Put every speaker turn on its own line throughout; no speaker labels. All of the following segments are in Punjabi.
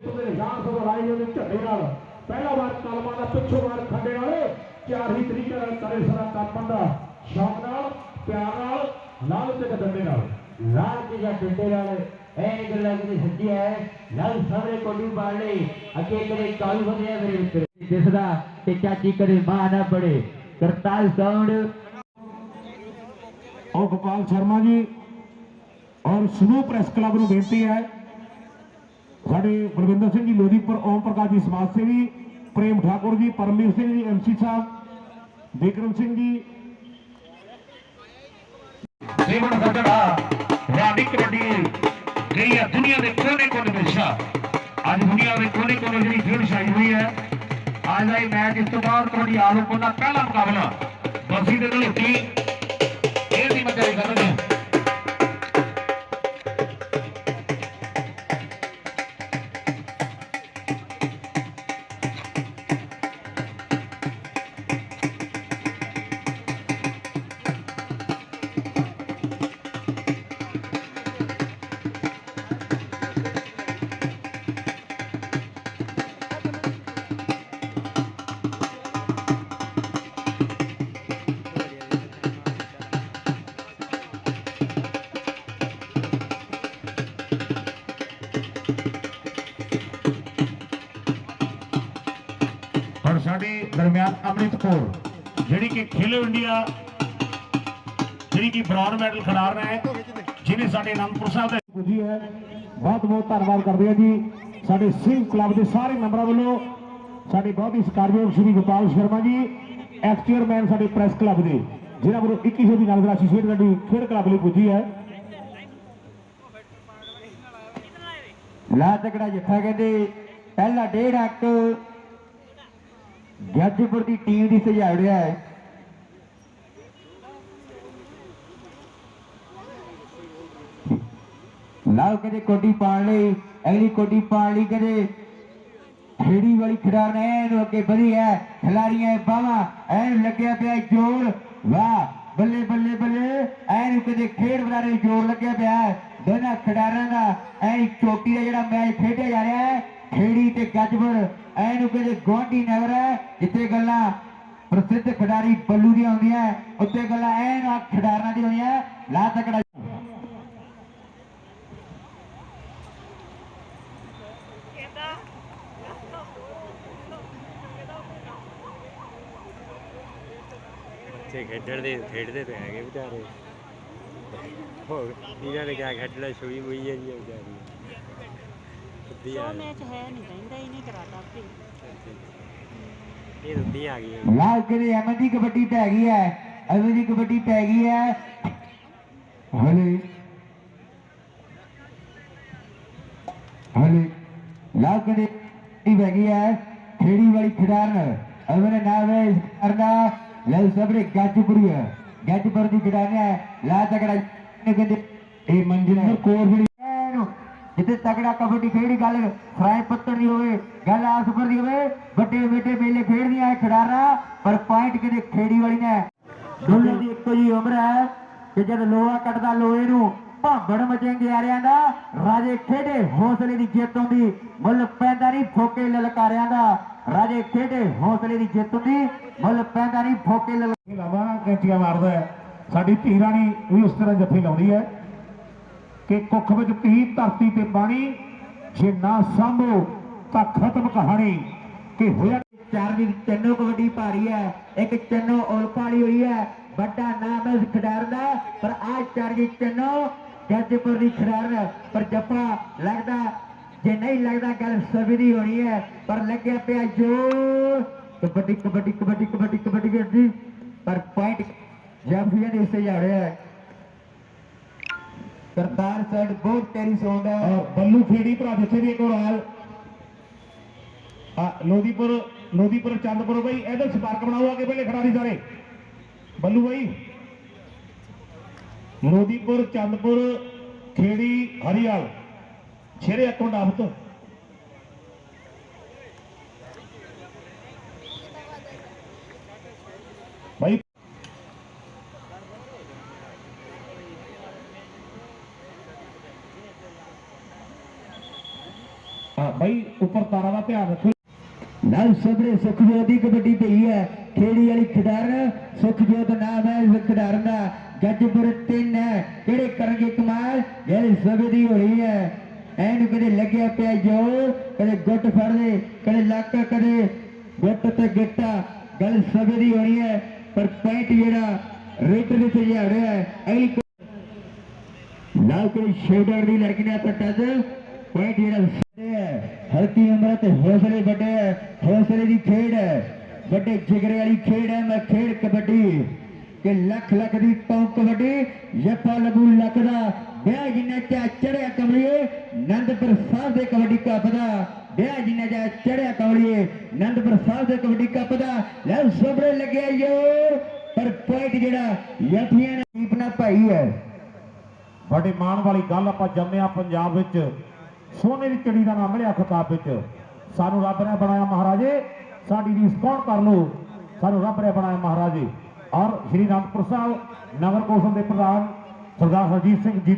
ਨਿਸ਼ਾਨ ਤੋਂ ਲਾਈ ਉਹਦੇ ਝੰਡੇ ਨਾਲ ਪਹਿਲਾ ਵਾਰ ਕਲਮਾਂ ਦਾ ਪਿੱਛੋਂ ਵਾਰ ਖੰਡੇ ਨਾਲ ਚਾਰ ਹੀ ਤਰੀਕੇ ਨਾਲ ਕਰੇ ਸਾਰਾ ਕੰਮ ਦਾ ਸ਼ੌਕ ਨਾਲ ਪਿਆਰ ਨਾਲ ਨਾਲ ਤੇ ਡੰਡੇ ਨਾਲ।
ਲਾਲ ਜਾਂ ਡੰਡੇ ਨਾਲ ਐ ਗੱਲਾਂ ਕਿਤੇ ਸੱਚੀ ਹੈ ਲਾਲ ਸਾਹਮਣੇ ਕੋਡੀ ਬਾੜ ਲਈ ਅੱਗੇ ਕਦੇ ਕਾਲੂ ਬੰਦਿਆ ਮੇਰੇ ਉੱਤੇ। ਦਿਸਦਾ ਤੇ ਚਾਚੀ ਕਦੇ ਮਾਂ ਨਾ ਪੜੇ ਕਰਤਾਲ ਸਾਊਂਡ।
ਔਰ ਗੋਪਾਲ ਸ਼ਰਮਾ ਜੀ ਔਰ ਸਮੂਹ ਪ੍ਰੈਸ ਕਲੱਬ ਨੂੰ ਬੇਨਤੀ ਹੈ ਸਾਡੇ ਬਲਵਿੰਦਰ ਸਿੰਘ ਜੀ ਲੋਧੀਪੁਰ ਓਮ ਪ੍ਰਕਾਸ਼ ਜੀ ਸਮਾਜ ਸੇਵੀ, ਪ੍ਰੇਮ ਠਾਕੁਰ ਜੀ, ਪਰਮਵੀਰ ਸਿੰਘ ਜੀ ਐਮਸੀ ਸਾਹਿਬ, ਵਿਕਰਮ ਸਿੰਘ ਜੀ। ਜੀਵਨ ਗੱਡੜਾ ਰਾਣੀ ਕਬੱਡੀ ਜਿਹੜੀ ਆ ਦੁਨੀਆ ਦੇ ਕੋਨੇ ਕੋਨੇ ਵਿੱਚ ਅੱਜ ਦੁਨੀਆ ਦੇ ਕੋਨੇ ਕੋਨੇ ਜਿਹੜੀ ਖੇਡ ਛਾਈ ਹੋਈ ਹੈ। ਅੱਜ ਦਾ ਇਹ ਮੈਚ ਇਸ ਤੋਂ ਬਾਅਦ ਕਬੱਡੀ ਆਲੋਪਨ ਦਾ ਪਹਿਲਾ ਮੁਕਾਬਲਾ ਬਸੀ ਦੇ ਢਲੋਟੀ ਇਹ ਦੀ ਮਜਾਈ ਕਰਨਗੇ ਸਾਡੇ ਦਰਮਿਆਨ ਅੰਮ੍ਰਿਤ ਕੌਰ ਜਿਹੜੀ ਕਿ ਖੇਲੋ ਇੰਡੀਆ, ਜਿਹੜੀ ਕਿ ਬ੍ਰੌਨ ਮੈਡਲ ਖਿਡਾਰ ਹੈ ਜਿਹਨੇ ਸਾਡੇ ਅਨੰਦਪੁਰ ਸਾਹਿਬ ਦਾ ਪੁੱਜੀ ਹੈ ਬਹੁਤ ਬਹੁਤ ਧੰਨਵਾਦ ਕਰਦੇ ਹਾਂ ਜੀ। ਸਾਡੇ ਸਿੰਘ ਕਲੱਬ ਦੇ ਸਾਰੇ ਮੈਂਬਰਾਂ ਵੱਲੋਂ ਸਾਡੇ ਬਹੁਤ ਹੀ ਸਤਿਕਾਰਯੋਗ ਸ਼੍ਰੀ ਗੋਪਾਲ ਸ਼ਰਮਾ ਜੀ, ਐਕਸ ਚੇਅਰਮੈਨ ਸਾਡੇ ਪ੍ਰੈਸ ਕਲੱਬ ਦੇ, ਜਿਨ੍ਹਾਂ ਵੱਲੋਂ 2100 ਦੀ ਨਗਦ ਰਾਸ਼ੀ ਖੇਡ ਗੱਡੀ ਖੇਡ ਕਲੱਬ ਲਈ ਪੁੱਜੀ ਹੈ।
ਲਾ ਤਕੜਾ ਜੱਫਾ ਕਹਿੰਦੇ, ਪਹਿਲਾ ਡੇਢ ਅੰਕ ਗੱਜਪੁਰ ਦੀ ਟੀਮ ਦੀ ਸਜਾਵੜਿਆ ਹੈ ਲਾਓ ਕਦੇ ਕੋਡੀ ਪਾਣ ਲਈ, ਅਗਲੀ ਕੋਡੀ ਪਾਣ ਲਈ ਕਦੇ ਖੇੜੀ ਵਾਲੀ ਖਿਡਾਰ ਨੇ ਅੱਗੇ ਵਧੀ ਹੈ ਖਿਲਾੜੀਆਂ ਬਾਵਾ ਐਨ ਲੱਗਿਆ ਪਿਆ ਜੋਰ, ਵਾਹ, ਬੱਲੇ ਬੱਲੇ ਬੱਲੇ ਐਨ ਕਦੇ ਖੇਡ ਬਰਾਰੇ ਜੋਰ ਲੱਗਿਆ ਪਿਆ ਹੈ। ਦੋਨਾਂ ਖਿਡਾਰਾਂ ਦਾ ਐਨ ਚੋਟੀ ਦਾ ਜਿਹੜਾ ਮੈਚ ਖੇਡਿਆ ਜਾ ਰਿਹਾ ਹੈ, ਖੇੜੀ ਤੇ ਗੱਜਪੁਰ ਐਨ ਕਦੇ ਗਵਾਂਢੀ ਨਗਰ ਹੈ, ਜਿੱਥੇ ਗੱਲਾਂ ਪ੍ਰਸਿੱਧ ਖਿਡਾਰੀ ਬੱਲੂ ਦੀਆਂ ਹੁੰਦੀਆਂ ਉੱਤੇ ਗੱਲਾਂ ਐਨ ਆ ਖਿਡਾਰਾਂ ਦੀ ਹੁੰਦੀਆਂ ਲਾ ਤਕੜਾ
ਬੱਚੇ ਖੇਡਣ ਖੇਡਦੇ ਤੇ ਹੈਗੇ ਵਿਚਾਰੇ। ਹੋ ਇਹਨਾਂ ਨੇ ਕਿਆ ਖੇਡਣਾ ਸੂਈ ਮੁਈ ਹੈ ਜੀ ਵਿਚਾਰੀ। ਉੱਦੀ ਆ
ਸੋ ਮੈਚ ਹੈ ਨਹੀਂ ਕਹਿੰਦਾ ਹੀ ਨਹੀਂ ਕਰਾਤਾ ਆਪੇ।
ਇਹ ਉੱਦੀ ਆ ਗਈ।
ਲਾਲ ਕਿਲੇ ਐਮਨ ਦੀ ਕਬੱਡੀ ਪੈ ਗਈ ਹੈ। ਐਮਨ ਦੀ ਕਬੱਡੀ ਪੈ ਗਈ ਹੈ। ਹਲੇ। ਹਲੇ। ਲਾਲ ਕਿਲੇ ਦੀ ਪੈ ਗਈ ਹੈ। ਖੇੜੀ ਵਾਲੀ ਖਿਡਾਰਨ। ਐਮਨ ਨਾਮ ਹੈ ਕਰਨਾ ਲੈ ਸਭਰੇ ਗੱਜਪੁਰੀਆ ਗੱਜਪੁਰ ਦੀ ਖਿਡਾਰਨ ਹੈ। ਲਾ ਤਕੜਾ। ਨੇ ਕਹਿੰਦੇ
ਇਹ ਮਨਜਿੰਦਰ ਕੌਰ ਜਿਹੜੀ
ਜਿੱਥੇ ਤਗੜਾ ਕਬੱਡੀ ਖੇਡੀ ਗੱਲ ਫਰਾਈ ਪੱਤਰ ਦੀ ਹੋਵੇ, ਗੱਲ ਆਸਪਰ ਦੀ ਹੋਵੇ, ਵੱਡੇ ਵੱਡੇ ਮੇਲੇ ਖੇਡਦੀਆਂ ਇਹ ਖਿਡਾਰਾਂ, ਪਰ ਪੁਆਇੰਟ ਕਿਤੇ ਖੇੜੀ ਵਾਲੀ ਨੇ। ਦੋਨਾਂ ਦੀ ਇੱਕੋ ਜੀ ਉਮਰ ਹੈ ਕਿ ਜਦ ਲੋਹਾ ਕੱਢਦਾ ਲੋਹੇ ਨੂੰ, ਭਾਂਬੜ ਮਚੇਂਗੇ ਆਰਿਆਂ ਦਾ, ਰਾਜੇ ਖੇਡੇ ਹੌਸਲੇ ਦੀ ਜਿੱਤ ਹੁੰਦੀ, ਮੁੱਲ ਪੈਂਦਾ ਨਹੀਂ ਫੋਕੇ ਲਲਕਾਰਿਆਂ ਦਾ। ਰਾਜੇ ਖੇਡੇ ਹੌਸਲੇ ਦੀ ਜਿੱਤ ਹੁੰਦੀ, ਮੁੱਲ ਪੈਂਦਾ ਨਹੀਂ ਫੋਕੇ ਲਲ
ਲਾਵਾ ਕੈਂਚੀਆਂ ਮਾਰਦਾ ਹੈ। ਸਾਡੀ ਧੀ ਰਾਣੀ ਵੀ ਉਸ ਤਰ੍ਹਾਂ ਜੱਫੇ ਲਾਉਂਦੀ ਹੈ। ਕਿ ਕੁੱਖ ਵਿੱਚ ਧੀ ਧਰਤੀ ਤੇ ਪਾਣੀ, ਜੇ ਨਾ ਸੰਭੋ ਤਾਂ ਖਤਮ ਕਹਾਣੀ। ਕਿ ਹੋਇਆ
ਚਾਰ ਦੀ ਚੰਨੋ ਕਬੱਡੀ ਭਾਰੀ ਹੈ, ਇੱਕ ਚੰਨੋ ਉਲਫ ਹੋਈ ਹੈ, ਵੱਡਾ ਨਾਮ ਹੈ ਖਿਡਾਰ ਦਾ, ਪਰ ਆਜ ਚਾਰ ਦੀ ਚੰਨੋ ਗੱਜਪੁਰ ਦੀ ਖਿਡਾਰ ਪਰ ਜੱਫਾ ਲੱਗਦਾ, ਜੇ ਨਹੀਂ ਲੱਗਦਾ ਗੱਲ ਸਭੀ ਦੀ ਹੋਣੀ ਹੈ, ਪਰ ਲੱਗਿਆ ਪਿਆ ਜੋਰ। ਕਬੱਡੀ ਕਬੱਡੀ ਕਬੱਡੀ ਕਬੱਡੀ ਕਬੱਡੀ ਕਰਦੀ ਪਰ ਪੁਆਇੰਟ ਜੱਫੀਆਂ ਦੇ ਹਿੱਸੇ ਜਾ ਰਿਹਾ ਹੈ। ਕਰਤਾਰ ਸਾਈਡ ਬਹੁਤ ਤੇਰੀ ਸੌਂਡ ਹੈ।
ਔਰ ਬੱਲੂ ਖੇੜੀ ਭਰਾ, ਜਿੱਥੇ ਵੀ ਇੱਕ ਹੋਰ ਆ ਲੋਧੀਪੁਰ ਲੋਧੀਪੁਰ ਚੰਦਪੁਰ ਬਾਈ, ਇਹਦੇ ਸਪਾਰਕ ਬਣਾਓ, ਅੱਗੇ ਪਹਿਲੇ ਖਿਡਾਰੀ ਸਾਰੇ। ਬੱਲੂ ਬਾਈ। ਲੋਧੀਪੁਰ ਚੰਦਪੁਰ, ਖੇੜੀ, ਹਰੀਆਲ। ਛੇਰੇ ਅਕੌਂਟ ਆਫਤ ਬਈ, ਉੱਪਰ ਤਾਰਾਂ ਦਾ ਧਿਆਨ ਰੱਖੋ।
ਨਾਲ ਸਬਰੇ ਸੁਖਜੋਤ ਦੀ ਕਬੱਡੀ ਪਈ ਹੈ। ਖੇੜੀ ਵਾਲੀ ਖਿਡਾਰਨ, ਸੁਖਜੋਤ ਨਾਮ ਹੈ ਇਸ ਖਿਡਾਰਨ ਦਾ ਗੱਜਪੁਰ ਤਿੰਨ ਹੈ। ਕਿਹੜੇ ਕਰਨਗੇ ਕਮਾਲ ਗੱਲ ਸਭ ਦੀ ਹੋਈ ਹੈ। ਐਨ ਕਦੇ ਲੱਗਿਆ ਪਿਆ ਜੋਰ, ਕਦੇ ਗੁੱਟ ਫੜਦੇ, ਕਦੇ ਲੱਕ ਕਦੇ ਗੁੱਟ ਤੇ ਗਿੱਟਾ। ਗੱਲ ਸਭੇ ਦੀ ਹੋਣੀ ਹੈ, ਪਰ ਪੁਆਇੰਟ ਜਿਹੜਾ ਰੇਟ ਦੇ ਤੇ ਜਾ ਰਿਹਾ ਹੈ, ਅਗਲੀ ਲਾਲ ਕੋਈ ਸ਼ੇਡਰ ਦੀ ਲੜਕੀ ਨੇ ਆਪਣਾ ਟੱਚ। ਪੁਆਇੰਟ ਜਿਹੜਾ ਹਲਕੀ ਉਮਰ ਤੇ ਹੌਸਲੇ ਵੱਡੇ ਹੈ, ਹੌਸਲੇ ਦੀ ਖੇਡ ਹੈ, ਵੱਡੇ ਜਿਗਰੇ ਵਾਲੀ ਖੇਡ ਹੈ, ਮੈਂ ਖੇਡ ਕਬੱਡੀ ਕਿ ਲੱਖ ਲੱਖ ਦੀ ਪੌਂ ਕਬੱਡੀ, ਜੱਫਾ ਲੱਗੂ ਲੱਖ ਵਿਆਹ ਜਿੰਨਾ ਚਾ ਚੜਿਆ ਕਮਲੀਏ, ਨੰਦਪੁਰ ਸਾਹਿਬ ਦੇ ਕਬੱਡੀ ਕੱਪ ਦਾ, ਵਿਆਹ ਜਿੰਨਾ ਚਾ ਚੜਿਆ ਕਮਲੀਏ, ਨੰਦਪੁਰ ਸਾਹਿਬ ਦੇ ਕਬੱਡੀ ਕੱਪ ਦਾ, ਲੈ ਸੋਬਰੇ ਲੱਗਿਆ ਯੋ ਪਰ ਪੁਆਇੰਟ ਜਿਹੜਾ ਯਥੀਆਂ ਨੇ ਦੀਪਨਾ ਭਾਈ ਹੈ।
ਬੜੇ ਮਾਣ ਵਾਲੀ ਗੱਲ ਆਪਾਂ ਜੰਮਿਆ ਪੰਜਾਬ ਵਿੱਚ। ਸੋਨੇ ਦੀ ਚਿੜੀ ਦਾ ਨਾਮ ਮਿਲਿਆ ਖਿਤਾਬ ਵਿੱਚ। ਸਾਨੂੰ ਰੱਬ ਨੇ ਬਣਾਇਆ ਮਹਾਰਾਜੇ, ਸਾਡੀ ਰੀਸ ਕੌਣ ਕਰ ਲੋ ਸਾਨੂੰ ਰੱਬ ਨੇ ਬਣਾਇਆ ਮਹਾਰਾਜੇ। ਔਰ ਸ਼੍ਰੀ ਅਨੰਦਪੁਰ ਸਾਹਿਬ ਨਗਰ ਕੌਂਸਲ ਦੇ ਪ੍ਰਧਾਨ ਸਰਦਾਰ ਹਰਜੀਤ ਸਿੰਘ ਜੀ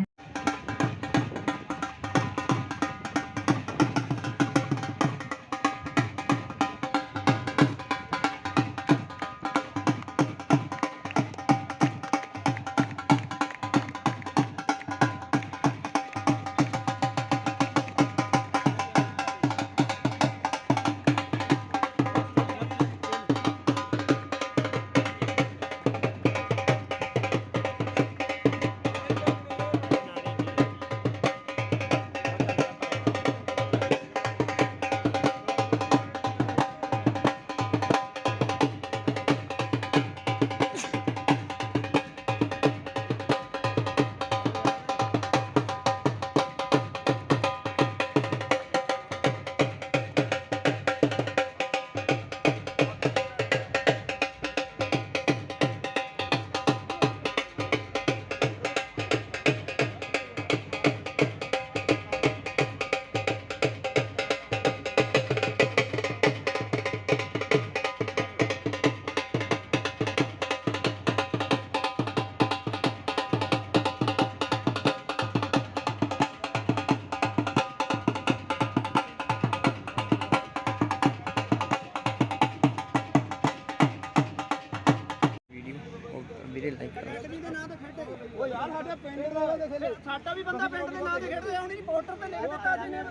ਸਾਡਾ ਵੀ ਬੰਦਾ ਪਿੰਡ ਦੇ ਨਾਂ ਤੇ ਖੇਡਦਾ ਹੁਣ ਨਹੀਂ ਪੋਸਟਰ ਤੇ ਲਿਖ ਦਿੱਤਾ ਜਿਹਨੇ।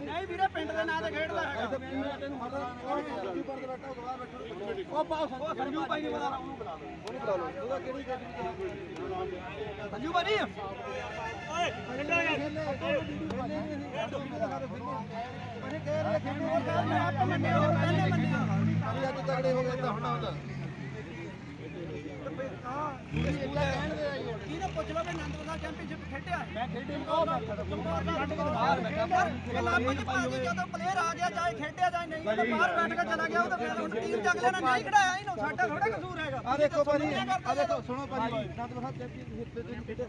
ਨਹੀਂ ਵੀਰੇ ਪਿੰਡ ਦੇ ਨਾਂ ਤੇ ਖੇਡਦਾ ਹੈਗਾ। ਉਹ ਪਾਸ ਸੰਜੂ ਭਾਈ ਨੇ ਬੁਲਾ ਬੁਲਾ ਉਹਨੂੰ ਬੁਲਾ ਲਓ। ਉਹਦਾ ਕਿਹੜੀ ਸੰਜੂ ਭਾਈ? ਓਏ ਖੇਡੋ ਯਾਰ ਅਰੇ ਕਹਿ ਰਹੇ ਖੇਡੋ ਹੋਰ ਕਰਨਾ ਆਪਾਂ ਮੰਨਿਆ ਹੋਰ ਪਹਿਲੇ ਅਰੇ ਅੱਜ ਤਗੜੇ ਹੋ ਗਏ ਤਾਂ ਹੁਣ ਆਉਂਦਾ ਇਹਨੇ ਪੁੱਛ ਲਓ ਵੀ ਆਨੰਦਪੁਰ ਸਾਹਿਬ ਚੈਂਪੀਅਨਸ਼ਿਪ ਖੇਡਿਆ ਮੈਂ ਖੇਡੇ ਉਹ ਬਾਹਰ ਬੈਠਾ ਕਲੱਬ ਚ ਭਾਵੇਂ ਜਦੋਂ ਪਲੇਅਰ ਆ ਗਿਆ ਚਾਹੇ ਖੇਡਿਆ ਚਾਹੇ ਨਹੀਂ ਉਹ ਬਾਹਰ ਬੈਠ ਕੇ ਚਲਾ ਗਿਆ ਉਹ ਤਾਂ ਫਿਰ ਹੁਣ ਟੀਮ ਚ ਅਗਲੇ ਨੇ ਨਹੀਂ ਖੜਾਇਆ ਇਹਨੂੰ ਸਾਡਾ ਥੋੜਾ ਕਸੂਰ ਹੈਗਾ। ਆ ਦੇਖੋ ਭਾਜੀ ਆ ਦੇਖੋ ਸੁਣੋ ਭਾਜੀ। ਆਨੰਦਪੁਰ ਸਾਹਿਬ ਚੈਂਪੀਅਨਸ਼ਿਪ ਤੇ ਤੁਸੀਂ ਖੇਡੇ।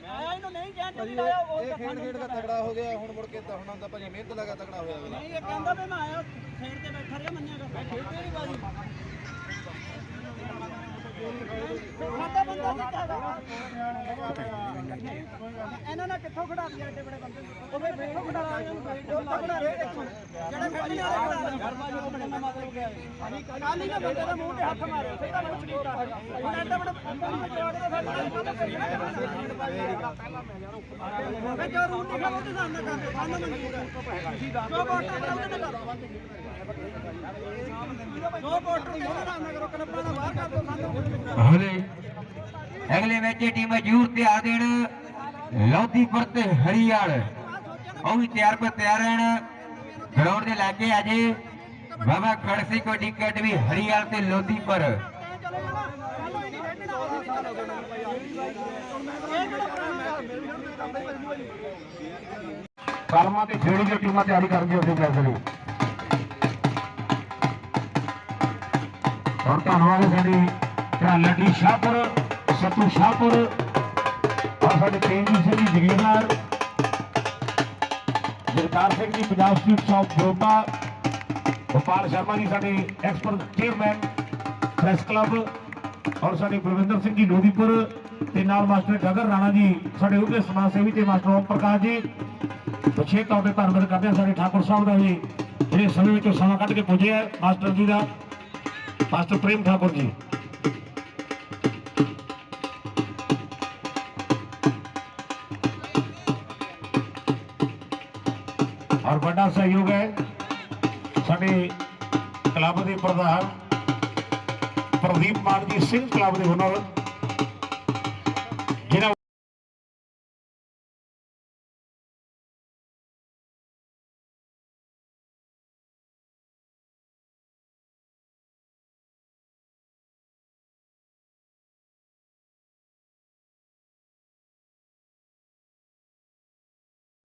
ਮੈਂ ਇਹਨੂੰ ਨਹੀਂ ਕਹਿਣ ਤੇ ਲਾਇਆ ਉਹ
ਇਹ ਖੇਡ ਖੇਡ ਦਾ ਤਗੜਾ ਹੋ ਗਿਆ ਹੁਣ ਮੁੜ ਕੇ ਤਾਂ ਹੁਣ ਆਂਦਾ ਭਾਜੀ ਮਿਹਨਤ ਲਗਾ ਤਗੜਾ ਹੋਇਆ
ਨਹੀਂ ਇਹ ਕਹਿੰਦਾ ਵੀ ਮੈਂ ਆਇਆ ਖੇਡ ਤੇ ਬੈਠਾ ਰਿਹਾ ਮੰਨਿਆ ਕਰ। ਮੈਂ ਖੇਡਦੇ ਨਹੀਂ ਬਾਜੀ ਸਾਡਾ ਬੰਦਾ ਜਿੱਤਦਾ ਇਹਨਾਂ ਨੇ ਕਿੱਥੋਂ ਖੜਾ ਦਿਆ ਏਡੇ ਬੜੇ ਬੰਦੇ ਉਹ ਫਿਰ ਕਿੱਥੋਂ ਖੜਾ ਦਿਆ ਇਹਨੂੰ ਉਹ ਤਾਂ ਖੜਾ ਰਿਹਾ ਇੱਥੋਂ। ਜਿਹੜੇ ਖੇਡਣ ਵਾਲੇ ਖੜਾ ਦਿਆ ਗਰਮਾ ਜੋ ਬਣੇ ਮਤਲਬ ਗਿਆ। ਕਾਲੀ ਨੇ ਬੰਦੇ ਦੇ ਮੂੰਹ ਤੇ ਹੱਥ ਮਾਰਿਆ। ਸਿੱਧਾ ਕੁਝ ਕੀਤਾ। ਹੁਣ ਐਡਾ ਬੜਾ ਅੰਦਰ ਨੂੰ ਜੋੜ ਦੇ ਫਿਰ ਨਾਲ ਕੰਮ ਕਰੀਏ ਮੈਂ ਜੋ ਰੂਲ ਲਿਖਿਆ ਉਹਦੇ ਸਾਹਮਣੇ ਕਰਦੇ। ਸਾਨੂੰ ਮਨਜ਼ੂਰ ਹੈ। ਜੋ ਵੋਟਾਂ ਬਣਾਉਂਦੇ ਨੇ ਕਰੋ।
ਹਲੇ ਅਗਲੇ ਮੈਚ ਦੀ ਟੀਮ ਜ਼ਰੂਰ ਤਿਆਰ ਦੇਣ ਲੋਧੀਪੁਰ ਤੇ ਹਰੀਆਲ। ਉਹ ਵੀ ਤਿਆਰ ਕੋ ਤਿਆਰ ਹਨ ਗਰਾਊਂਡ ਦੇ ਲਾਗੇ ਅਜੇ ਬਾਬਾ ਖੜਸੀ ਕੋਡੀ ਅਕੈਡਮੀ ਹਰੀਆਲ ਤੇ ਲੋਧੀਪੁਰ
ਚਲੇ
ਤੇ ਜਿਹੜੀ ਟੀਮਾਂ ਤਿਆਰੀ ਕਰਦੀਆਂ ਉਸੇ ਮੈਚ ਔਰ ਧੰਨਵਾਦ ਸਾਡੇ ਸਾਡੀ ਸ਼ਾਹਪੁਰ, ਸਤੂ ਸ਼ਾਹਪੁਰ ਔਰ ਸਾਡੇ ਤੇਜੀ ਸਿੰਘ ਜੀ ਜਗੀਰਦਾਰ ਜਗਤਾਰ ਸਿੰਘ ਜੀ, ਪੰਜਾਬ ਸਟੇਟ ਸ਼ਾਪ ਜੋਤਾ ਗੋਪਾਲ ਸ਼ਰਮਾ ਜੀ, ਸਾਡੇ ਐਕਸਪਰਟ ਚੇਅਰਮੈਨ, ਪ੍ਰੈਸ ਕਲੱਬ ਔਰ ਸਾਡੇ ਬਲਵਿੰਦਰ ਸਿੰਘ ਜੀ ਲੋਧੀਪੁਰ ਤੇ ਨਾਲ ਮਾਸਟਰ ਗਗਰ ਰਾਣਾ ਜੀ, ਸਾਡੇ ਉਹਦੇ ਸਮਾਜ ਸੇਵੀ ਤੇ ਮਾਸਟਰ ਓਮ ਪ੍ਰਕਾਸ਼ ਜੀ। ਵਿਸ਼ੇਸ਼ ਤੌਰ ਤੇ ਧੰਨਵਾਦ ਕਰਦੇ ਹਾਂ ਸਾਡੇ ਠਾਕੁਰ ਸਾਹਿਬ ਦਾ ਵੀ, ਜਿਹੜੇ ਸਮੇਂ ਵਿੱਚੋਂ ਸਮਾਂ ਕੱਢ ਕੇ ਪੁੱਜੇ ਆ ਮਾਸਟਰ ਜੀ ਦਾ। ਮਾਸਟਰ ਪ੍ਰੇਮ ਠਾਕੁਰ ਜੀ ਔਰ ਵੱਡਾ ਸਹਿਯੋਗ ਹੈ ਸਾਡੇ ਕਲੱਬ ਦੇ ਪ੍ਰਧਾਨ ਪ੍ਰਦੀਪ ਮਾਨ ਜੀ ਸਿੰਘ ਕਲੱਬ ਦੇ ਹੁਨਰ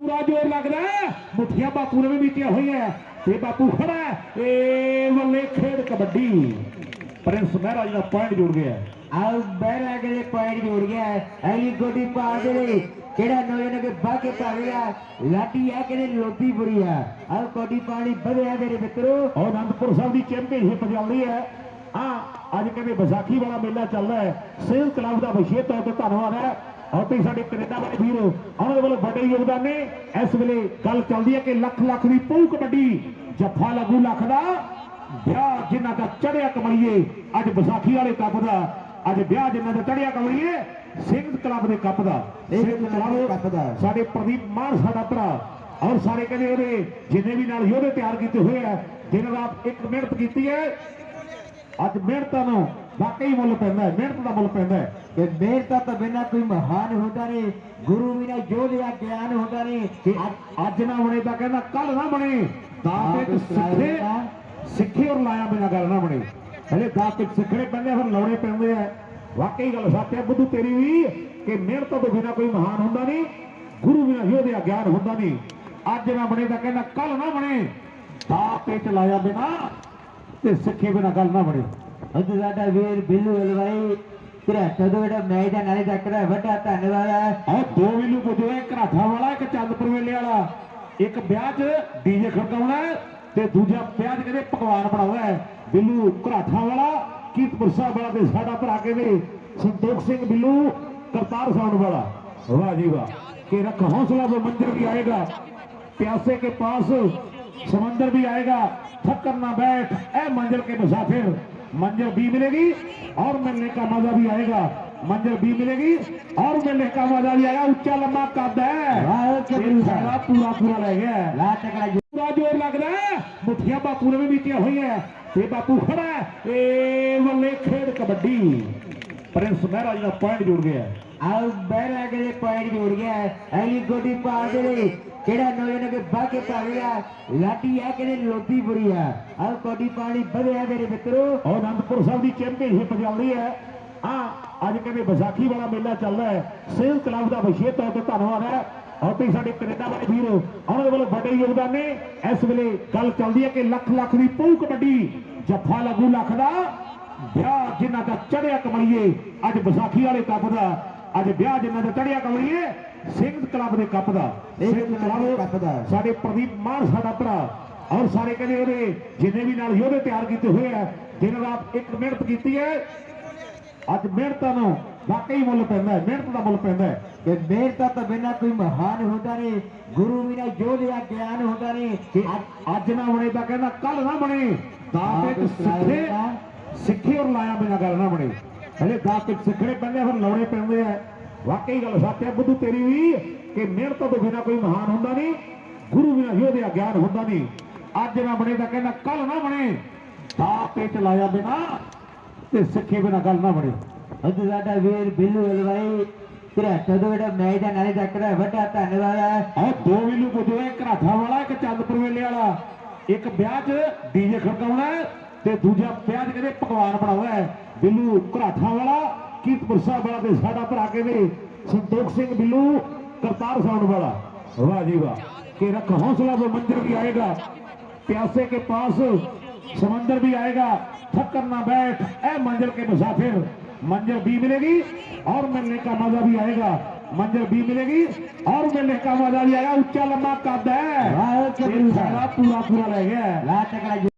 ਪੂਰਾ ਜੋਰ ਲੱਗਦਾ। ਮੁੱਠੀਆਂ ਬਾਪੂ ਨੇ ਵੀ ਬੀਤੀਆਂ ਹੋਈਆਂ ਤੇ ਬਾਪੂ ਖੜਾ। ਏ ਵੱਲੇ ਖੇਡ ਕਬੱਡੀ। ਪ੍ਰਿੰਸ ਮਹਿਰਾਜ ਦਾ ਪੁਆਇੰਟ ਜੁੜ ਗਿਆ
ਆਉ ਬਹਿਰਾ ਕੇ ਪੁਆਇੰਟ ਜੋੜ ਗਿਆ ਐਲੀ ਗੋਡੀ ਪਾ ਦੇ ਲਈ। ਕਿਹੜਾ ਨੌਜਵਾਨ ਕੇ ਬਾਕੇ ਪਾਵੇਗਾ ਲਾਟੀ ਆ ਕਿ ਲੋਤੀ ਬੁਰੀ ਆ ਆਉ ਕੋਡੀ ਪਾਣੀ ਵਧਿਆ ਮੇਰੇ ਮਿੱਤਰੋ।
ਔਰ ਅਨੰਦਪੁਰ ਸਾਹਿਬ ਦੀ ਚੈਂਪੀਅਨਸ਼ਿਪ ਚੱਲਦੀ ਹੈ। ਹਾਂ ਅੱਜ ਕਹਿੰਦੇ ਵਿਸਾਖੀ ਵਾਲਾ ਮੇਲਾ ਚੱਲਦਾ ਹੈ। ਸੇਲ ਕਲੱਬ ਦਾ ਵਿਸ਼ੇਸ਼ ਤੌਰ ਤੇ ਧੰਨਵਾਦ ਹੈ। ਤੇ ਸਾਡੇ ਕੈਨੇਡਾ ਵਾਲੇ ਵੀਰ ਉਹਨਾਂ ਦੇ ਵੱਲੋਂ ਵੱਡੇ ਯੋਗਦਾਨ ਨੇ ਇਸ ਵੇਲੇ ਗੱਲ ਚੱਲਦੀ ਹੈ ਕਿ ਲੱਖ ਲੱਖ ਦੀ ਪਊ ਕਬੱਡੀ ਜੱਫਾ ਲੱਗੂ ਲੱਖ ਦਾ ਵਿਆਹ ਜਿਨ੍ਹਾਂ ਦਾ ਚੜਿਆ ਕਮਲੀਏ ਅੱਜ ਵਿਸਾਖੀ ਵਾਲੇ ਕੱਪ ਦਾ ਅੱਜ ਵਿਆਹ ਜਿਨ੍ਹਾਂ ਦਾ ਚੜਿਆ ਕਮਲੀਏ ਸਿੰਘ ਕਲੱਬ ਦੇ ਕੱਪ ਦਾ
ਸਿੰਘ ਦੇ ਕੱਪ ਦਾ।
ਸਾਡੇ ਪ੍ਰਦੀਪ ਮਾਨ ਸਾਡਾ ਭਰਾ ਔਰ ਸਾਰੇ ਕਹਿੰਦੇ ਉਹਦੇ ਜਿੰਨੇ ਵੀ ਨਾਲ ਯੋਧੇ ਤਿਆਰ ਕੀਤੇ ਹੋਏ ਆ ਦਿਨ ਰਾਤ ਇੱਕ ਮਿਹਨਤ ਕੀਤੀ ਹੈ ਅੱਜ ਮਿਹਨਤਾਂ ਨੂੰ ਵਾਕਈ ਮੁੱਲ ਪੈਂਦਾ ਹੈ ਮਿਹਨਤ ਦਾ ਮੁੱਲ ਪੈਂਦਾ ਹੈ।
ਕਿ ਮਿਹਨਤਾਂ ਤੋਂ ਬਿਨਾਂ ਕੋਈ ਮਹਾਨ ਹੁੰਦਾ ਨਹੀਂ ਗੁਰੂ ਬਿਨਾਂ ਜੋ ਲਿਆ ਗਿਆਨ ਹੁੰਦਾ ਨਹੀਂ
ਅੱਜ- ਨਾ ਬਣੇ ਤਾਂ ਕਹਿੰਦਾ ਕੱਲ ਨਾ ਬਣੇ। ਦਾਤ ਸਿੱਖੇ ਸਿੱਖੇ ਔਰ ਲਾਇਆ ਬਿਨਾ ਗੱਲ ਨਾ ਬਣੇ। ਹਲੇ ਦਾਤ ਸਿੱਖਣੇ ਪੈਂਦੇ ਫਿਰ ਲਾਉਣੇ ਪੈਂਦੇ ਆ। ਵਾਕਈ ਗੱਲ ਸੱਚ ਹੈ ਬੁੱਧੂ ਤੇਰੀ ਵੀ ਕਿ ਮਿਹਨਤ ਤੋਂ ਬਿਨਾ ਕੋਈ ਮਹਾਨ ਹੁੰਦਾ ਨਹੀਂ ਗੁਰੂ ਬਿਨਾ ਯੋਧਿਆ ਗਿਆਨ ਹੁੰਦਾ ਨਹੀਂ ਅੱਜ ਨਾ ਬਣੇ ਤਾਂ ਕਹਿੰਦਾ ਕੱਲ ਨਾ ਬਣੇ। ਦਾਤ ਤੇ ਚਲਾਇਆ ਬਿਨਾ ਤੇ ਸਿੱਖੇ ਬਿਨਾ ਗੱਲ ਨਾ ਬਣੇ।
ਅੱਜ ਸਾਡਾ ਵੀਰ ਬਿੱਲੂ ਹਲਵਾਈ ਤੇਰਾ ਤਦੋਂ ਜਿਹੜਾ ਮੈਚ ਦਾ ਨਾਲੇ ਡਾਕਟਰ ਹੈ ਵੱਡਾ ਧੰਨਵਾਦ ਹੈ
ਆਹ ਦੋ ਵਿਲੂ ਪੁੱਜੋ ਇੱਕ ਘਰਾਠਾ ਵਾਲਾ ਇੱਕ ਚੰਦਪੁਰ ਵੇਲੇ ਵਾਲਾ ਇੱਕ ਵਿਆਹ 'ਚ ਡੀਜੇ ਖੜਕਾਉਣਾ ਹੈ ਤੇ ਦੂਜਾ ਵਿਆਹ 'ਚ ਕਹਿੰਦੇ ਪਕਵਾਨ ਬਣਾਉਣਾ ਹੈ ਬਿੱਲੂ ਘਰਾਠਾ ਵਾਲਾ ਕੀਰਤਪੁਰ ਸਾਹਿਬ ਵਾਲਾ ਤੇ ਸਾਡਾ ਭਰਾ ਕਹਿੰਦੇ ਸੰਤੋਖ ਸਿੰਘ ਬਿੱਲੂ ਕਰਤਾਰ ਸਾਉਣ ਵਾਲਾ ਵਾਹ ਜੀ ਵਾਹ ਕਿ ਰੱਖ ਹੌਸਲਾ ਉਹ ਮੰਜ਼ਰ ਵੀ ਆਏਗਾ प्यासे के पास समंदर भी आएगा थक ना बैठ ए मंजिल के मुसाफिर मंजर बी मिलेगी और मिलने का मजा भी आएगा मंजर बी मिलेगी और मिलने का मजा भी आएगा उच्चा लंबा कद है
पूरा पूरा
रह
गया पूरा
जोर लग रहा है मुठिया बापू
ने भी
मीटियां हुई है ये बापू खड़ा है ए वाले खेड कबड्डी प्रिंस मेहरा जी का पॉइंट जुड़ गया है ਮਹਿਰਾਜ ਦਾ ਪੁਆਇੰਟ ਜੁੜ ਗਿਆ
ਆਉ ਬਹਿਰਾ ਕੇ ਕਿਹੜਾ ਨੌਜਵਾਨ ਕੇ ਬਾਕੇ ਪਾਵੇਗਾ ਲਾਟੀ ਆ ਕਿ ਲੋਤੀ ਬੁਰੀ ਆ ਕੋਡੀ ਪਾਣੀ ਵਧਿਆ ਮੇਰੇ ਮਿੱਤਰੋ।
ਔਰ ਅਨੰਦਪੁਰ ਸਾਹਿਬ ਦੀ ਚੈਂਪੀਅਨਸ਼ਿਪ ਚੱਲਦੀ ਹੈ। ਹਾਂ, ਅੱਜ ਕਹਿੰਦੇ ਵਿਸਾਖੀ ਵਾਲਾ ਮੇਲਾ ਚੱਲਦਾ ਹੈ। ਸੇਲ ਕਲੱਬ ਦਾ ਵਿਸ਼ੇਸ਼ ਤੌਰ ਤੇ ਧੰਨਵਾਦ ਹੈ। ਔਰ ਤੇ ਸਾਡੇ ਕੈਨੇਡਾ ਵਾਲੇ ਵੀਰ, ਉਹਨਾਂ ਦੇ ਵੱਲੋਂ ਵੱਡੇ ਯੋਗਦਾਨ ਨੇ। ਇਸ ਵੇਲੇ ਗੱਲ ਚੱਲਦੀ ਹੈ ਕਿ ਲੱਖ ਲੱਖ ਦੀ ਪਊ ਕਬੱਡੀ, ਜੱਫਾ ਲੱਗੂ ਲੱਖ ਦਾ। ਵਿਆਹ ਜਿਨ੍ਹਾਂ ਦਾ ਚੜਿਆ ਕਮਲੀਏ, ਅੱਜ ਵਿਸਾਖੀ ਵਾਲੇ ਕੱਪ ਦਾ ਅੱਜ ਵਿਆਹ ਜਿਨ੍ਹਾਂ ਦਾ ਚੜਿਆ ਕਮਲੀਏ ਸਿੰਘ ਕਲੱਬ ਦੇ ਕੱਪ ਦਾ।
ਸਿੰਘ ਕਲੱਬ ਦੇ ਕੱਪ ਦਾ।
ਸਾਡੇ ਪ੍ਰਦੀਪ ਮਾਨ ਸਾਡਾ ਭਰਾ। ਔਰ ਸਾਰੇ ਕਹਿੰਦੇ ਉਹਦੇ ਜਿੰਨੇ ਵੀ ਨਾਲ ਯੋਧੇ ਤਿਆਰ ਕੀਤੇ ਹੋਏ ਆ ਦਿਨ ਰਾਤ ਇੱਕ ਮਿਹਨਤ ਕੀਤੀ ਹੈ। ਅੱਜ ਮਿਹਨਤਾਂ ਨੂੰ ਵਾਕਈ ਮੁੱਲ ਪੈਂਦਾ ਹੈ ਮਿਹਨਤ ਦਾ ਮੁੱਲ ਪੈਂਦਾ ਹੈ।
ਕਿ ਮਿਹਨਤਾਂ ਤੋਂ ਬਿਨਾਂ ਕੋਈ ਮਹਾਨ ਹੁੰਦਾ ਨਹੀਂ ਗੁਰੂ ਬਿਨਾਂ ਜੋ ਲਿਆ ਗਿਆਨ ਹੁੰਦਾ ਨਹੀਂ
ਕਿ ਅੱਜ- ਨਾ ਬਣੇ ਤਾਂ ਕਹਿੰਦਾ ਕੱਲ ਨਾ ਬਣੇ। ਦਾਤ ਇੱਕ ਸਿੱਖੇ ਸਿੱਖੇ ਔਰ ਲਾਇਆ ਬਿਨਾ ਗੱਲ ਨਾ ਬਣੇ। ਹਲੇ ਦਾਤ ਇੱਕ ਸਿੱਖਣੇ ਪੈਂਦੇ ਫਿਰ ਲਾਉਣੇ ਪੈਂਦੇ ਆ। ਵਾਕਈ ਗੱਲ ਸੱਚ ਹੈ ਬੁੱਧੂ ਤੇਰੀ ਵੀ ਕਿ ਮਿਹਨਤ ਤੋਂ ਬਿਨਾ ਕੋਈ ਮਹਾਨ ਹੁੰਦਾ ਨਹੀਂ ਗੁਰੂ ਬਿਨਾ ਯੋਧਿਆ ਗਿਆਨ ਹੁੰਦਾ ਨਹੀਂ। ਅੱਜ ਨਾ ਬਣੇ ਤਾਂ ਕਹਿੰਦਾ ਕੱਲ ਨਾ ਬਣੇ। ਦਾਤ ਤੇ ਚਲਾਇਆ ਬਿਨਾ ਤੇ ਸਿੱਖੇ ਬਿਨਾ ਗੱਲ ਨਾ ਬਣੇ।
ਅੱਜ ਸਾਡਾ ਵੀਰ ਬਿੱਲੂ ਹਲਵਾਈ ਤੇਰਾ ਤਦੋਂ ਜਿਹੜਾ ਮੈਚ ਦਾ ਨਾਲੇ ਡਾਕਟਰ ਵੱਡਾ ਧੰਨਵਾਦ ਹੈ
ਆਹ ਦੋ ਵਿਲੂ ਪੁੱਜੋ ਇੱਕ ਘਰਾਠਾ ਵਾਲਾ ਇੱਕ ਚੰਦਪੁਰ ਵੇਲੇ ਵਾਲਾ। ਇੱਕ ਵਿਆਹ 'ਚ ਡੀਜੇ ਖੜਕਾਉਣਾ ਤੇ ਦੂਜਾ ਵਿਆਹ 'ਚ ਕਹਿੰਦੇ ਪਕਵਾਨ ਬਣਾਉਣਾ। ਹੈ बिलू कराठा वाला कीत पुरसा वाला तो साडा भरा के भी संतोष सिंह बिलू करतार साउंड वाला वाह जी वाह के रख हौसला वो मंदिर भी आएगा प्यासे के पास समंदर भी आएगा थक करना बैठ ए मंजर के मुसाफिर मंजर भी मिलेगी और मिलने का मज़ा भी आएगा मंजर भी मिलेगी और मिलने का मज़ा भी आएगा उच्चा लंबा कद है पूरा पूरा रह गया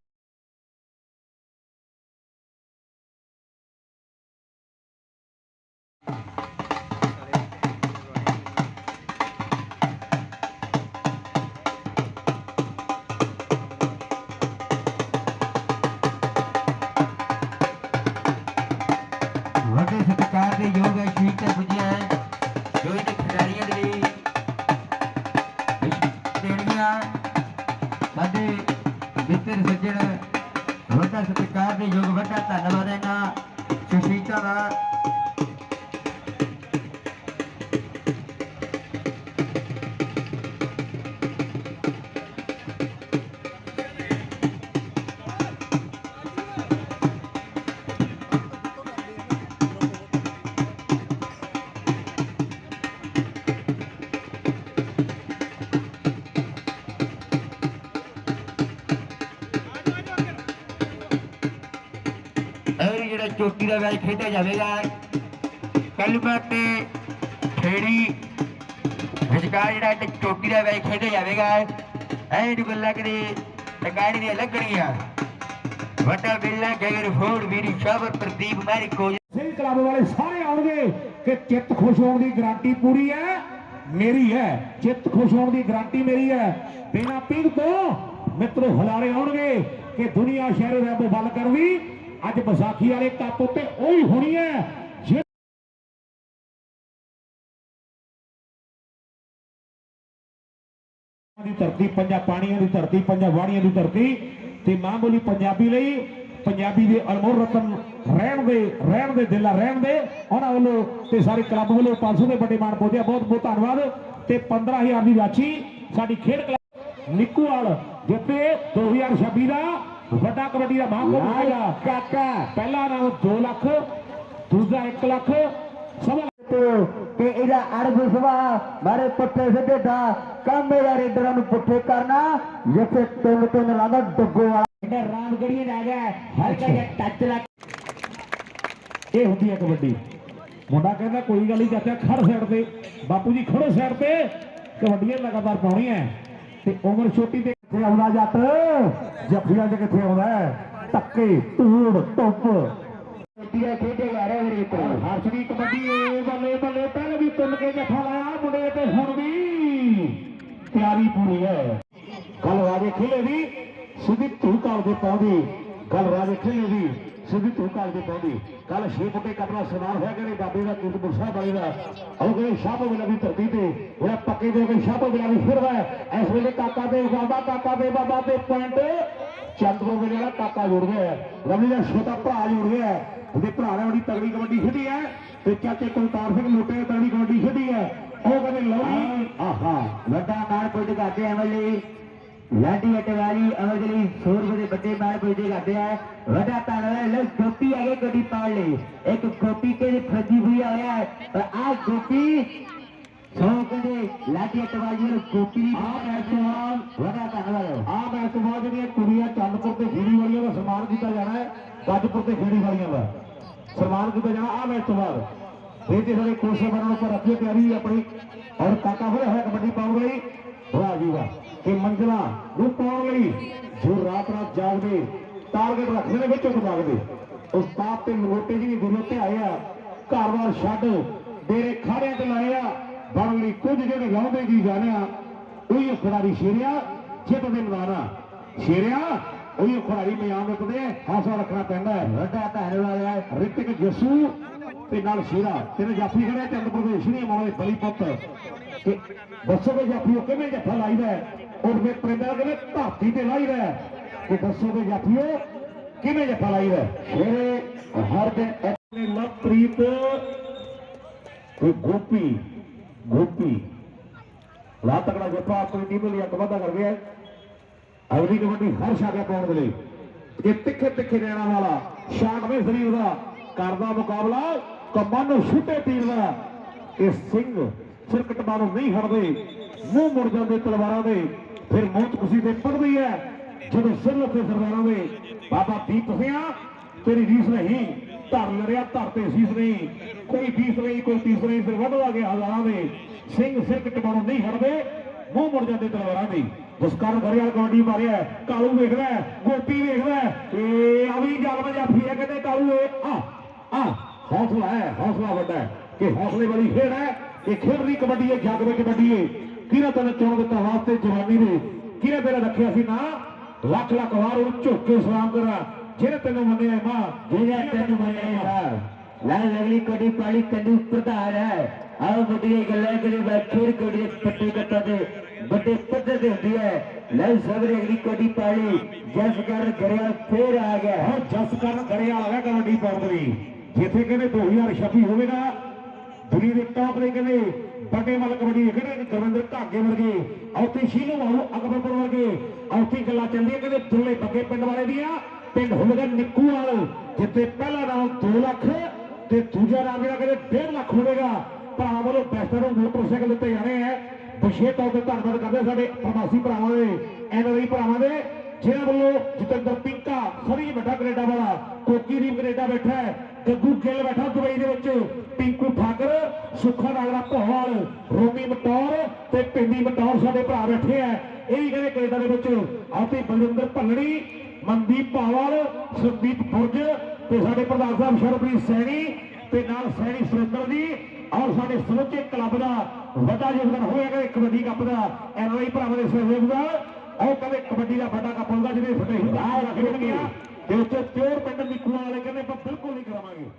বিচারা ਜਿਹੜਾ ਦਾ ਮੈਚ ਖੇਡਿਆ ਜਾਵੇਗਾ। ਕਲਬਾ ਤੇ ਖੇੜੀ ਵਿਚਕਾਰ ਜਿਹੜਾ ਤੇ ਚੋਟੀ ਦਾ ਮੈਚ ਖੇਡਿਆ ਜਾਵੇਗਾ ਐਂ ਦੀ ਕਰੀ ਟਕਾਣੀ ਦੀਆਂ ਲੱਗਣੀਆਂ। ਵੱਡਾ ਬਿੱਲਾ ਗੈਰ ਫੋੜ ਵੀਰੀ ਸ਼ਾਬਰ ਪ੍ਰਦੀਪ ਮੈਰੀ ਕੋਜ
ਸਿੰਘ ਕਲੱਬ ਵਾਲੇ ਸਾਰੇ ਆਉਣਗੇ ਕਿ ਚਿੱਤ ਖੁਸ਼ ਹੋਣ ਦੀ ਗਾਰੰਟੀ ਪੂਰੀ ਹੈ, ਮੇਰੀ ਹੈ। ਚਿੱਤ ਖੁਸ਼ ਹੋਣ ਦੀ ਗਾਰੰਟੀ ਮੇਰੀ ਹੈ। ਬਿਨਾ ਪਿੰਗ ਤੋਂ ਮਿੱਤਰੋ, ਹਲਾਰੇ ਆਉਣਗੇ ਕਿ ਦੁਨੀਆ ਸ਼ਹਿਰ ਰੱਬ ਵੱਲ ਕਰਵੀ ਅੱਜ ਵਿਸਾਖੀ ਵਾਲੇ ਕੱਪ ਉੱਤੇ ਉਹੀ ਹੋਣੀ ਹੈ ਦੀ ਧਰਤੀ ਪੰਜਾ ਪਾਣੀਆਂ ਦੀ ਧਰਤੀ, ਪੰਜਾ ਵਾੜੀਆਂ ਦੀ ਧਰਤੀ, ਤੇ ਮਾਂ ਬੋਲੀ ਪੰਜਾਬੀ ਲਈ ਪੰਜਾਬੀ ਦੇ ਅਨਮੋਲ ਰਤਨ ਰਹਿਣ ਦੇ ਰਹਿਣ ਦੇ, ਦਿਲਾਂ ਰਹਿਣ ਦੇ, ਉਹਨਾਂ ਵੱਲੋਂ ਤੇ ਸਾਰੇ ਕਲੱਬ ਵੱਲੋਂ 500 ਦੇ ਵੱਡੇ ਮਾਣ ਪਹੁੰਚਿਆ ਬਹੁਤ ਬਹੁਤ ਧੰਨਵਾਦ। ਤੇ 15000 ਦੀ ਰਾਸ਼ੀ ਸਾਡੀ ਖੇਡ ਕਲੱਬ ਨਿੱਕੂਵਾਲ ਜਿੱਤੇ 2026 ਦਾ ਵੱਡਾ ਕਬੱਡੀ ਦਾ ਮਹਾਂਕੁੰਭ ਹੋਏਗਾ ਕਾਕਾ ਪਹਿਲਾ ਨਾਮ 2 ਲੱਖ ਦੂਜਾ 1 ਲੱਖ। ਸਵਾ
ਤੇ ਇਹਦਾ ਅੜਬ ਸਵਾ ਮਾਰੇ ਪੁੱਠੇ ਸਿੱਧੇ ਦਾ। ਕੰਮ ਮੇਰਾ ਰੇਡਰਾਂ ਨੂੰ ਪੁੱਠੇ ਕਰਨਾ। ਜਿੱਥੇ ਤਿੰਨ ਤਿੰਨ ਲਾਦਾ ਡੱਗੋ ਵਾਲਾ। ਇਹਦਾ ਰਾਮਗੜੀਏ ਦਾ ਗਿਆ? ਹਲਕਾ ਜਿਹਾ ਟੱਚ ਲੱਗ।
ਇਹ ਹੁੰਦੀ ਹੈ ਕਬੱਡੀ। ਮੁੰਡਾ ਕਹਿੰਦਾ ਕੋਈ ਗੱਲ ਨਹੀਂ ਚਾਚਾ ਖੜ ਸਾਈਡ ਤੇ। ਬਾਪੂ ਜੀ ਖੜੋ ਸਾਈਡ ਤੇ। ਕਬੱਡੀਆਂ ਲਗਾਤਾਰ ਪਾਉਣੀਆਂ। ਹੈ। ਤੇ ਉਮਰ ਛੋਟੀ ਤੇ ਕਿੱਥੇ ਆਉਂਦਾ ਜੱਟ? ਜੱਫੀਆਂ 'ਚ ਕਿੱਥੇ ਆਉਂਦਾ ਹੈ? ਧੂੜ, ਧੁੱਪ।
ਟੀਆ ਖੇਡੇ ਜਾ ਵੀਰੇ ਤੋਂ
ਹਰਸ਼ ਦੀ ਕਬੱਡੀ, ਬੱਲੇ ਬੱਲੇ, ਪਹਿਲੇ ਵੀ ਤੁੰਨ ਕੇ ਜੱਫਾ ਲਾਇਆ, ਮੁੰਡੇ ਤੇ ਹੁਣ ਵੀ ਤਿਆਰੀ ਪੂਰੀ ਹੈ। ਗੱਲ ਰਾਜੇ ਖੇਲੇ ਦੀ, ਸਿੱਧੀ ਧੂ ਕਾਲ ਦੇ ਪਾਉਂਦੀ। ਗੱਲ ਰਾਜੇ ਖੇਲੇ ਦੀ। ਸਿੱਧੀ ਧੂ ਕਾਲ ਦੇ ਪਾਉਂਦੀ ਕੱਲ ਛੇ ਫੁੱਟੇ ਕਪੜਾ ਸਮਾਨ ਹੋਇਆ ਕਿ ਬਾਬੇ ਦਾ, ਕੀਰਤਪੁਰ ਸਾਹਿਬ ਵਾਲੇ ਦਾ। ਉਹ ਕਹਿੰਦੇ ਸ਼ਾਹਪੁਰ ਵੇਲੇ ਦੀ ਧਰਤੀ ਤੇ ਜਿਹੜਾ ਪੱਕੇ ਦੇ ਕੇ ਸ਼ਾਹਪੁਰ ਵੇਲੇ ਦੀ ਫਿਰਦਾ ਇਸ ਵੇਲੇ ਕਾਕਾ ਦੇ ਬਾਬਾ, ਕਾਕਾ ਦੇ ਬਾਬਾ ਤੇ ਪੁਆਇੰਟ ਚੰਦਰੋ ਵੇਲੇ ਵਾਲਾ ਕਾਕਾ ਜੁੜ ਗਿਆ ਹੈ। ਰਵੀ ਦਾ ਛੋਟਾ ਭਰਾ ਜੁੜ ਗਿਆ ਉਹਦੇ ਭਰਾ ਨੇ ਬੜੀ ਤਗੜੀ ਕਬੱਡੀ ਖੇਡੀ ਹੈ ਤੇ ਚਾਚੇ ਕੁਲਤਾਰ ਸਿੰਘ ਲੋਟੇ ਨੇ ਤਗੜੀ ਕਬੱਡੀ ਖੇਡੀ ਹੈ। ਉਹ ਕਹਿੰਦੇ ਲਓ ਜੀ, ਆਹਾ,
ਵੱਡਾ ਮਾਰ ਪੁੱਜ ਕਰਦੇ ਐਮਐਲਏ ਲਾਡੀ ਅਟਵਾਲੀ 100 ਰੁਪਏ ਦੇ ਵੱਡੇ ਮਾਰ ਪੁੱਜ ਕਰਦੇ ਆ। ਵੱਡਾ ਧੰਨਵਾਦ ਲੋ ਗੋਪੀ ਆਗੇ ਗੱਡੀ ਪਾੜ ਲਈ। ਇੱਕ ਗੋਪੀ ਕੇ ਫਰਜੀ ਹੋਈ ਹੋਇਆ ਹੈ? ਪਰ ਆ ਗੋਪੀ ਸੋ ਕਹਿੰਦੇ ਲਾਡੀ ਅਟਵਾਲੀ ਨੂੰ ਗੋਪੀ ਦੀ
ਤੋਂ ਬਾਅਦ
ਵੱਡਾ ਧੰਨਵਾਦ।
ਤੋਂ ਬਾਅਦ ਜਿਹੜੀਆਂ ਕੁੜੀਆਂ ਚੰਦਪੁਰ ਤੇ ਖੇੜੀ ਵਾਲੀਆਂ ਦਾ ਸਨਮਾਨ ਕੀਤਾ ਜਾਣਾ ਹੈ ਗੱਜਪੁਰ ਤੇ ਖੇੜੀ ਵਾਲੀਆਂ ਦਾ ਸਨਮਾਨ ਕੀਤਾ ਜਾਣਾ। ਆਹ ਮੈਚ ਤੋਂ ਬਾਅਦ ਇਹ ਤੇ ਸਾਰੇ ਕੋਸ਼ਿਸ਼ ਬਣਾਉਣ ਉੱਪਰ ਰੱਖੀਏ ਤਿਆਰੀ ਆਪਣੀ। ਔਰ ਕਾਕਾ ਹੋਇਆ ਹੋਇਆ ਕਬੱਡੀ ਪਾਉਣ ਲਈ। ਵਾਹ ਜੀ ਵਾਹ। ਕਿ ਮੰਜ਼ਲਾ ਨੂੰ ਪਾਉਣ ਲਈ ਜੋ ਰਾਤ ਰਾਤ ਜਾਗਦੇ ਟਾਰਗੇਟ ਰੱਖਦੇ ਨੇ ਵਿੱਚੋਂ ਦਬਾਗਦੇ ਉਸਤਾਦ ਤੇ ਮੋਟੇ ਜੀ ਵੀ ਗੁਰੂ ਤੇ ਆਏ ਆ ਘਰ-ਬਾਰ ਛੱਡ ਡੇਰੇ ਖਾੜਿਆਂ ਤੇ ਲਾਏ ਆ ਬਣ ਲਈ ਕੁਝ ਜਿਹੜੇ ਲਾਉਂਦੇ ਜੀ ਜਾਣਿਆ ਉਹੀ ਖਿਡਾਰੀ ਸ਼ੇਰਿਆ ਜਿੱਤ ਦੇ ਮੈਦਾਨਾ ਸ਼ੇਰਿਆ ਉਹੀ ਖਿਡਾਰੀ ਮੈਦਾਨ ਉੱਤੇ ਹੌਸਲਾ ਰੱਖਣਾ ਪੈਂਦਾ ਹੈ।
ਵੱਡਾ ਧੰਨਵਾਦ ਹੈ।
ਰਿਤਿਕ ਜਸੂ ਤੇ ਨਾਲ ਸ਼ੇਰਾ ਤੇਰੇ ਜਾਫੀ ਖੜਿਆ ਚੰਦਪੁਰ ਦੇ ਸ਼੍ਰੀ ਮਾਲੇ ਬਲੀ ਪੁੱਤ। ਕਿ ਦੱਸੋ ਕਿ ਜਾਫੀਓ ਕਿਵੇਂ ਜੱਫਾ ਲਾਈਦਾ ਔਰ ਮੇ ਪ੍ਰਿੰਦਾ ਕਹਿੰਦੇ ਧਾਤੀ ਤੇ ਲਾਈਦਾ ਹੈ। ਕਿ ਦੱਸੋ ਕਿ ਜਾਫੀਓ ਕਿਵੇਂ ਜੱਫਾ ਲਾਈਦਾ ਸ਼ੇਰੇ, ਹਰ ਦਿਨ ਆਪਣੇ ਲਵਪ੍ਰੀਤ, ਕੋਈ ਗੋਪੀ ਗੋਪੀ। ਲਾ ਤਕੜਾ ਜੱਫਾ ਆਪਣੀ ਟੀਮ ਲਈ ਇੱਕ ਵਾਧਾ ਕਰ ਗਿਆ ਅਗਲੀ ਕਬੱਡੀ ਹਰ ਸ਼ਾਗਾ ਪਾਉਣ ਦੇ ਲਈ। ਕਿ ਤਿੱਖੇ ਤਿੱਖੇ ਰਹਿਣਾ ਵਾਲਾ ਸ਼ਾਟਵੇਂ ਸਰੀਰ ਦਾ ਕਰਦਾ ਮੁਕਾਬਲਾ ਕੰਮਾਂ ਨੂੰ ਛੁੱਟੇ ਤੀਰ ਦਾ ਇਹ ਸਿੰਘ ਸਿਰਕਟ ਮਾਰੋਂ ਨਹੀਂ ਹਟਦੇ, ਮੂੰਹ ਮੁੜ ਜਾਂਦੇ ਤਲਵਾਰਾਂ ਦੇ, ਫਿਰ ਮੌਤ ਕੁਸੀ ਤੇ ਪੜਦੀ ਹੈ, ਜਦੋਂ ਸਿਰ ਲੱਥੇ ਸਰਦਾਰਾਂ ਦੇ, ਬਾਬਾ ਦੀਪ ਸਿਆ ਤੇਰੀ ਰੀਸ ਨਹੀਂ, ਧਰ ਲੜਿਆ, ਧਰ ਤੇ ਸੀਸ ਨਹੀਂ, ਕੋਈ ਫੀਸ ਨਹੀਂ, ਕੋਈ ਤੀਸ ਨਹੀਂ, ਫਿਰ ਵੱਧਦਾ ਗਿਆ ਹਜ਼ਾਰਾਂ ਦੇ, ਸਿੰਘ ਸਿਰਕਟ ਮਾਰੋਂ ਨਹੀਂ ਹਟਦੇ, ਮੂੰਹ ਮੁੜ ਜਾਂਦੇ ਤਲਵਾਰਾਂ ਦੀ ਜਸਕਰਨ ਗਰੇਵਾਲ ਕਬੱਡੀ ਮਾਰਿਆ, ਕਾਲੂ ਵੇਖਦਾ, ਗੋਪੀ ਵੇਖਦਾ ਹੈ। ਇਹ ਆ ਵੀ ਜਲਮ ਜਾਫੀ ਹੈ ਕਹਿੰਦੇ ਕਾਲੂ ਇਹ ਆ ਆ ਹੌਸਲਾ ਹੈ ਹੌਸਲਾ ਵੱਡਾ ਹੈ ਕਿ ਹੌਸਲੇ ਵਾਲੀ ਖੇਡ ਹੈ ਇਹ ਖੇਡ ਦੀ ਕਬੱਡੀ ਹੈ ਜੱਗ ਵਿੱਚ ਕਬੱਡੀ ਹੈ। ਕਿਹਨੇ ਤੈਨੂੰ ਚੁਣ ਦਿੱਤਾ ਵਾਸਤੇ ਜਵਾਨੀ ਦੇ? ਕਿਹਨੇ ਤੇਰਾ ਰੱਖਿਆ ਸੀ ਨਾ? ਲੱਖ ਲੱਖ ਵਾਰ ਉਹਨੂੰ ਝੁੱਕ ਕੇ ਸਲਾਮ ਕਰਾਂ। ਜਿਹਨੇ ਤੈਨੂੰ ਮੰਨਿਆ ਮਾਂ
ਜਿਹੜਾ ਤੈਨੂੰ ਮੰਨੇਗਾ ਲੈ ਅਗਲੀ ਕੋਡੀ ਪਾਲੀ ਕੰਦੂ ਪ੍ਰਧਾਨ ਹੈ। ਆਓ ਵੱਡੀਆਂ ਗੱਲਾਂ ਕਰੀ ਬੈਠੇ ਕੋਡੀ ਪੱਟੀ ਕੱਟਾ ਤੇ ਵੱਡੇ ਪੱਧਰ ਤੇ ਹੁੰਦੀ ਹੈ। ਲੈ ਸਬਰ ਅਗਲੀ ਕੋਟੀ ਪਾਲੀ ਜਸ ਕਰ ਗਰਿਆ ਫੇਰ ਆ ਗਿਆ
ਹੁਣ ਜਸ ਕਰਨ ਗੜੇ ਵਾਲਾ ਹੈ ਕਬੱਡੀ ਲਈ। ਜਿੱਥੇ ਕਹਿੰਦੇ 2026 ਹੋਵੇਗਾ, ਦੁਨੀਆ ਦੇ ਟੌਪ ਦੇ ਕਹਿੰਦੇ ਵੱਡੇ ਵੱਲ ਕਬੱਡੀ ਖੇਡੇ ਗਵਿੰਦਰ ਧਾਗੇ ਵਰਗੇ ਔਤੀ ਸ਼ੀਲੂ ਵਾਲੂ ਅਕਬਰਪੁਰ ਵਰਗੇ ਔਤੀ ਗੱਲਾਂ ਚੱਲਦੀਆਂ ਕਹਿੰਦੇ ਦੁੱਲੇ ਬੱਗੇ ਪਿੰਡ ਵਾਲੇ ਦੀਆਂ, ਪਿੰਡ ਹੋਵੇਗਾ ਨਿੱਕੂ ਵਾਲ, ਜਿੱਥੇ ਪਹਿਲਾ ਨਾਮ 2 ਲੱਖ ਤੇ ਦੂਜਾ ਨਾਮ ਜਿਹੜਾ ਕਹਿੰਦੇ 1.5 ਲੱਖ ਹੋਵੇਗਾ। ਭਰਾ ਵੱਲੋਂ ਬੈਸਟਰ ਨੂੰ ਮੋਟਰਸਾਈਕਲ ਦਿੱਤੇ ਜਾਣੇ ਹੈ ਵਿਸ਼ੇਸ਼ ਤੌਰ ਤੇ ਧੰਨਵਾਦ ਕਰਦੇ ਸਾਡੇ ਪ੍ਰਵਾਸੀ ਭਰਾਵਾਂ ਦੇ ਐਨਆਰਆਈ ਭਰਾਵਾਂ ਦੇ। ਜਿਹਨਾਂ ਵੱਲੋਂ ਜਤਿੰਦਰ ਪਿੰਕਾ, ਸਰੀ ਵੱਡਾ ਕੈਨੇਡਾ ਵਾਲਾ, ਕੋਕੀ ਦੀ ਕੈਨੇਡਾ ਬੈਠਾ ਹੈ ਗੱਗੂ ਗਿੱਲ ਬੈਠਾ ਦੁਬਈ ਦੇ ਵਿੱਚ, ਪਿੰਕੂ ਠਾਕਰ, ਸੁੱਖਾ ਨਾਗਰਾ ਭੋਵਾਲ, ਰੋਮੀ ਮਟੌਰ ਤੇ ਪਿੰਡੀ ਮਟੌਰ ਸਾਡੇ ਭਰਾ ਬੈਠੇ ਆ। ਇਹ ਵੀ ਕਹਿੰਦੇ ਕੈਨੇਡਾ ਦੇ ਵਿੱਚ ਆਪੇ ਬਲਵਿੰਦਰ ਭੱਲੜੀ ਮਨਦੀਪ ਭਾਵਾਲ ਸੁਖਦੀਪ ਬੁਰਜ ਤੇ ਸਾਡੇ ਪ੍ਰਧਾਨ ਸਾਹਿਬ ਸ਼ਰਪ੍ਰੀਤ ਸੈਣੀ ਤੇ ਨਾਲ ਸੈਣੀ ਸੁਰਿੰਦਰ ਜੀ ਔਰ ਸਾਡੇ ਸਮੁੱਚੇ ਕਲੱਬ ਦਾ ਵੱਡਾ ਯੋਗਦਾਨ ਹੋਏਗਾ ਇਹ ਕਬੱਡੀ ਕੱਪ ਦਾ ਐਨਆਈ ਭਰਾਵਾਂ ਦੇ ਸਹਿਯੋਗ ਦਾ ਉਹ ਕਹਿੰਦੇ ਕਬੱਡੀ ਦਾ ਵੱਡਾ ਕੱਪ ਹੁੰਦਾ ਜਿਹਦੇ ਫਤਿਹ ਹੁੰਦਾ ਰੱਖ ਦੇਣਗੇ ਤੇ ਉੱਥੇ ਪਿਓਰ ਪਿੰਡ ਨਿੱਕੂਆਂ ਵਾਲੇ ਕਹਿੰਦੇ ਆਪਾਂ ਬਿਲਕੁਲ ਨਹੀਂ ਕਰਾਵਾਂਗੇ